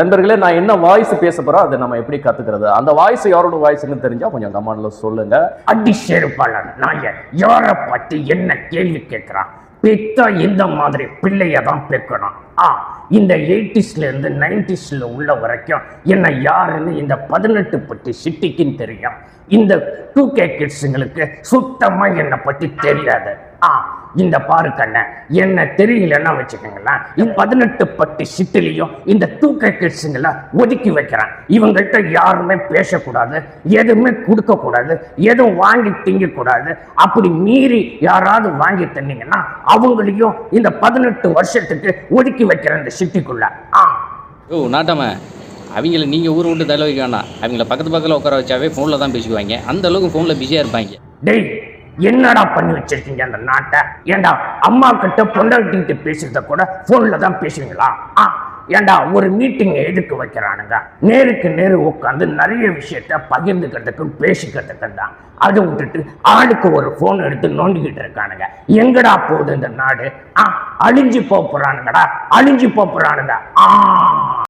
நண்பர்களே நான் என்ன வாய்ஸ் பேச போறோம் அதை நம்ம எப்படி கத்துக்கிறது? அந்த வாய்ஸ் யாரோட வாய்ஸ்னு தெரிஞ்சா கொஞ்சம் கமாண்ட்ல சொல்லுங்க. அடி செருப்பாளன் நாயன் யாரை பத்தி என்ன கேள்வி கேட்கிறான்? பெத்தா இந்த மாதிரி பிள்ளைய தான் பெக்கணும். ஆ இந்த எயிட்டிஸ்ல இருந்து நைன்டிஸ்ல உள்ள வரைக்கும் என்ன யாருன்னு இந்த பதினெட்டு பட்டி சிட்டிக்குன்னு தெரியும். இந்த டூ கே கிட்ஸுங்களுக்கு சுத்தமா என்னை பத்தி தெரியாது. ஆ இந்த பாரு கண்ண என்ன தெரியலன்னா வச்சுக்கோங்களேன். இந்த பதினெட்டு பட்டி சிட்டிலையும் இந்த டூ கே கிட்ஸுங்களை ஒதுக்கி வைக்கிறேன். இவங்கள்ட்ட யாருமே பேசக்கூடாது எதுவுமே கொடுக்க கூடாது எதுவும் வாங்கி திங்கக்கூடாது. அப்படி மீறி யாராவது வாங்கி தின்னீங்கன்னா அவங்களையும் இந்த பதினெட்டு வருஷத்துக்கு ஒதுக்கி வைக்கிறேன் இந்த சிட்டிக்குள்ள. ஆ. ஓ நாட்டாம அவங்கள நீங்கள் ஊர் விட்டு தலை வைக்க வேண்டாம். அவங்கள பக்கத்து பக்கத்தில் உட்கார வச்சாவே ஃபோனில் தான் பேசிக்குவாங்க. அந்த அளவுக்கு ஃபோனில் பிஸியாக இருப்பாங்க. டேய் என்னடா பண்ணி வச்சிருக்கீங்க அந்த நாட்டை? ஏண்டா அம்மா கிட்ட பொண்டாட்டிகிட்ட பேசுறத கூட ஃபோனில் தான் பேசுவீங்களா? ஆ ஏண்டா ஒரு மீட்டிங் எதுக்கு வைக்கிறானுங்க? நேருக்கு நேரு உட்காந்து நிறைய விஷயத்த பகிர்ந்துக்கிறதுக்கு பேசிக்கிறதுக்கு தான். அதை விட்டுட்டு ஆளுக்கு ஒரு ஃபோன் எடுத்து நோண்டிக்கிட்டு இருக்கானுங்க. எங்கடா போகுது இந்த நாடு? ஆ அழிஞ்சு போகிறானுங்கடா போறானுங்கடா அழிஞ்சு போகிறானுங்க போறானுங்க. ஆ.